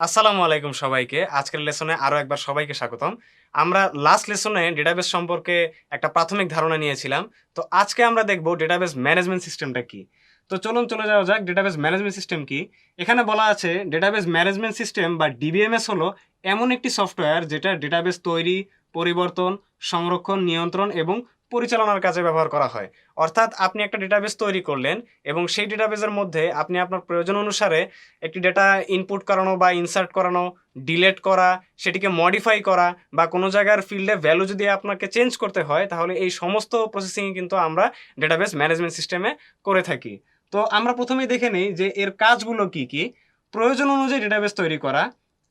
আসসালামু আলাইকুম সবাইকে। আজকের লেসনে আরও একবার সবাইকে স্বাগতম। আমরা লাস্ট লেসনে ডেটাবেস সম্পর্কে একটা প্রাথমিক ধারণা নিয়েছিলাম। তো আজকে আমরা দেখব ডেটাবেস ম্যানেজমেন্ট সিস্টেমটা কি। তো চলুন চলে যাওয়া যাক ডেটাবেস ম্যানেজমেন্ট সিস্টেম কি। এখানে বলা আছে ডেটাবেস ম্যানেজমেন্ট সিস্টেম বা ডিবিএমএস হলো এমন একটি সফটওয়্যার যেটা ডেটাবেস তৈরি, পরিবর্তন, সংরক্ষণ, নিয়ন্ত্রণ এবং পরিচালনার কাজে ব্যবহার করা হয়। অর্থাৎ আপনি একটা ডেটাবেস তৈরি করলেন এবং সেই ডেটাবেসের মধ্যে আপনি আপনার প্রয়োজন অনুসারে একটি ডেটা ইনপুট করানো বা ইনসার্ট করানো ডিলেট করা, সেটিকে মডিফাই করা বা কোনো জায়গার ফিল্ডে ভ্যালু যদি আপনাকে চেঞ্জ করতে হয়, তাহলে এই সমস্ত প্রসেসিং কিন্তু আমরা ডেটাবেস ম্যানেজমেন্ট সিস্টেমে করে থাকি। তো আমরা প্রথমেই দেখে নিই যে এর কাজগুলো কি কি। প্রয়োজন অনুযায়ী ডেটাবেস তৈরি করা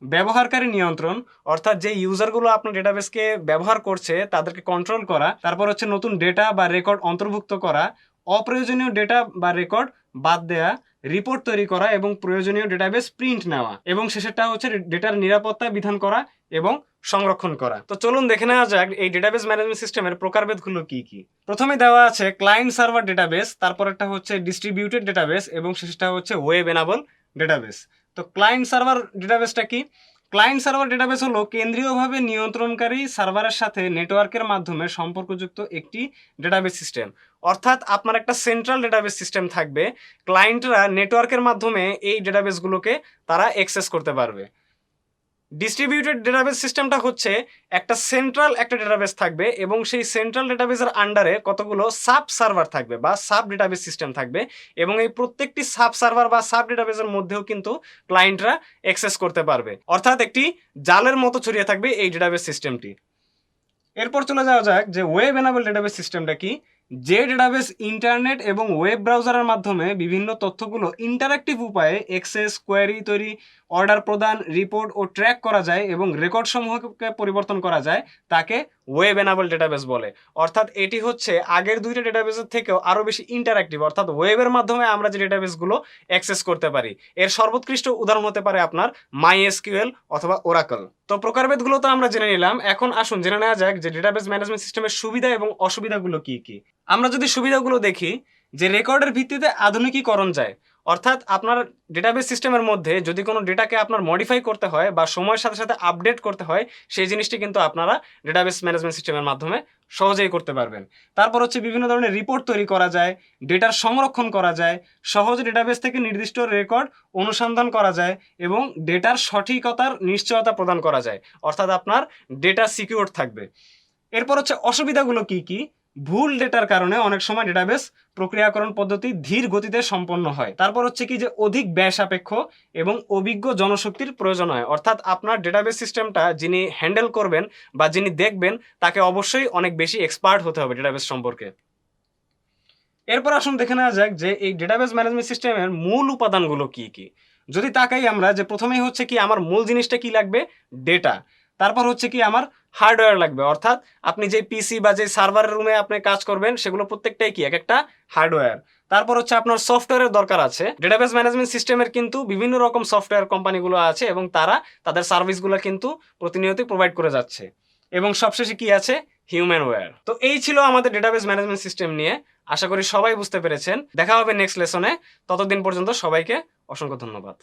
ব্যবহারকারী নিয়ন্ত্রণ, অর্থাৎ যে ইউজারগুলো আপনার ডেটাবেসকে ব্যবহার করছে, তাদেরকে কন্ট্রোল করা, তারপর হচ্ছে নতুন ডেটা বা রেকর্ড অন্তর্ভুক্ত করা, অপ্রয়োজনীয় ডেটা বা রেকর্ড বাদ দেয়া রিপোর্ট তৈরি করা এবং প্রয়োজনীয় ডেটাবেস প্রিন্ট নেওয়া এবং শেষেরটা হচ্ছে ডেটার নিরাপত্তা বিধান করা এবং সংরক্ষণ করা। তো চলুন দেখে নেওয়া যাক এই ডেটাবেস ম্যানেজমেন্ট সিস্টেমের প্রকারভেদগুলো কি কি। প্রথমে দেওয়া আছে ক্লায়েন্ট সার্ভার ডেটাবেস তারপর একটা হচ্ছে ডিস্ট্রিবিউটেড ডেটাবেস এবং শেষটা হচ্ছে ওয়েব এনাবল ডেটাবেস তো ক্লায়েন্ট সার্ভার ডেটাবেসটা কি? ক্লায়েন্ট সার্ভার ডেটাবেস হলো কেন্দ্রীয়ভাবে নিয়ন্ত্রণকারী সার্ভারের সাথে নেটওয়ার্কের মাধ্যমে সম্পর্কযুক্ত একটি ডেটাবেস সিস্টেম অর্থাৎ আপনার একটা সেন্ট্রাল ডেটাবেস সিস্টেম থাকবে। ক্লায়েন্টরা নেটওয়ার্কের মাধ্যমে এই ডেটাবেসগুলোকে তারা অ্যাক্সেস করতে পারবে। ডিস্ট্রিবিউটেড ডেটাবেস সিস্টেমটা হচ্ছে একটা সেন্ট্রাল একটা ডেটাবেস থাকবে এবং সেই সেন্ট্রাল ডেটাবেসের আন্ডারে কতগুলো সাব সার্ভার থাকবে বা সাব ডেটাবেস সিস্টেম থাকবে এবং এই প্রত্যেকটি সাব সার্ভার বা সাব ডেটাবেসের মধ্যেও কিন্তু ক্লায়েন্টরা অ্যাক্সেস করতে পারবে। অর্থাৎ একটি জালের মতো ছড়িয়ে থাকবে এই ডেটাবেস সিস্টেমটি এরপর চলে যাওয়া যাক যে ওয়েব এনাবেল ডেটাবেস সিস্টেমটা কি? যে ডেটাবেস ইন্টারনেট এবং ওয়েব ব্রাউজারের মাধ্যমে বিভিন্ন তথ্যগুলো ইন্টারাক্টিভ উপায়ে এক্সেস কোয়ারি তৈরি অর্ডার প্রদান রিপোর্ট ও ট্র্যাক করা যায় এবং রেকর্ড সমূহকে পরিবর্তন করা যায়, তাকে ওয়েব এনাবল ডেটাবেস বলে। অর্থাৎ এটি হচ্ছে আগের দুইটা ডেটাবেসের থেকেও আরও বেশি ইন্টারাক্টিভ অর্থাৎ ওয়েবের মাধ্যমে আমরা যে ডেটাবেসগুলো অ্যাক্সেস করতে পারি, এর সর্বোৎকৃষ্ট উদাহরণ হতে পারে আপনার মাই এসকিউএল অথবা ওরাকল তো প্রকারভেদগুলো তো আমরা জেনে নিলাম। এখন আসুন জেনে নেওয়া যাক যে ডেটাবেস ম্যানেজমেন্ট সিস্টেমের সুবিধা এবং অসুবিধাগুলো কি কি। আমরা যদি সুবিধাগুলো দেখি যে রেকর্ডের ভিত্তিতে আধুনিকীকরণ যায়, অর্থাৎ আপনার ডেটাবেস সিস্টেমের মধ্যে যদি কোনো ডেটাকে আপনার মডিফাই করতে হয় বা সময়ের সাথে সাথে আপডেট করতে হয়, সেই জিনিসটি কিন্তু আপনারা ডেটাবেস ম্যানেজমেন্ট সিস্টেমের মাধ্যমে সহজেই করতে পারবেন। তারপর হচ্ছে বিভিন্ন ধরনের রিপোর্ট তৈরি করা যায় ডেটার সংরক্ষণ করা যায়, সহজ ডেটাবেস থেকে নির্দিষ্ট রেকর্ড অনুসন্ধান করা যায় এবং ডেটার সঠিকতার নিশ্চয়তা প্রদান করা যায়, অর্থাৎ আপনার ডেটা সিকিউর থাকবে। এরপর হচ্ছে অসুবিধাগুলো কি কি? ভুল ডেটার কারণে অনেক সময় ডেটাবেস প্রক্রিয়াকরণ পদ্ধতি ধীর গতিতে সম্পন্ন হয়। তারপর হচ্ছে কি যে অধিক ব্যয় সাপেক্ষ এবং অভিজ্ঞ জনশক্তির প্রয়োজন হয়। অর্থাৎ আপনার ডেটাবেস সিস্টেমটা যিনি হ্যান্ডেল করবেন বা যিনি দেখবেন, তাকে অবশ্যই অনেক বেশি এক্সপার্ট হতে হবে ডেটাবেস সম্পর্কে। এরপর আসুন দেখে নেওয়া যাক যে এই ডেটাবেস ম্যানেজমেন্ট সিস্টেমের মূল উপাদানগুলো কি কি। যদি তাকাই আমরা যে প্রথমেই হচ্ছে কি আমার মূল জিনিসটা কি লাগবে? ডেটা তারপর হচ্ছে কি আমার হার্ডওয়্যার লাগবে। অর্থাৎ আপনি যে পিসি বা যে সার্ভারের রুমে আপনি কাজ করবেন, সেগুলো প্রত্যেকটাই কি? এক একটা হার্ডওয়্যার তারপর হচ্ছে আপনার সফটওয়্যারের দরকার আছে। ডেটাবেস ম্যানেজমেন্ট সিস্টেমের কিন্তু বিভিন্ন রকম সফটওয়্যার কোম্পানিগুলো আছে এবং তারা তাদের সার্ভিসগুলো কিন্তু প্রতিনিয়তই প্রোভাইড করে যাচ্ছে। এবং সবশেষে কি আছে? হিউম্যান ওয়্যার তো এই ছিল আমাদের ডেটাবেস ম্যানেজমেন্ট সিস্টেম নিয়ে। আশা করি সবাই বুঝতে পেরেছেন। দেখা হবে নেক্সট লেসনে ততদিন পর্যন্ত সবাইকে অসংখ্য ধন্যবাদ।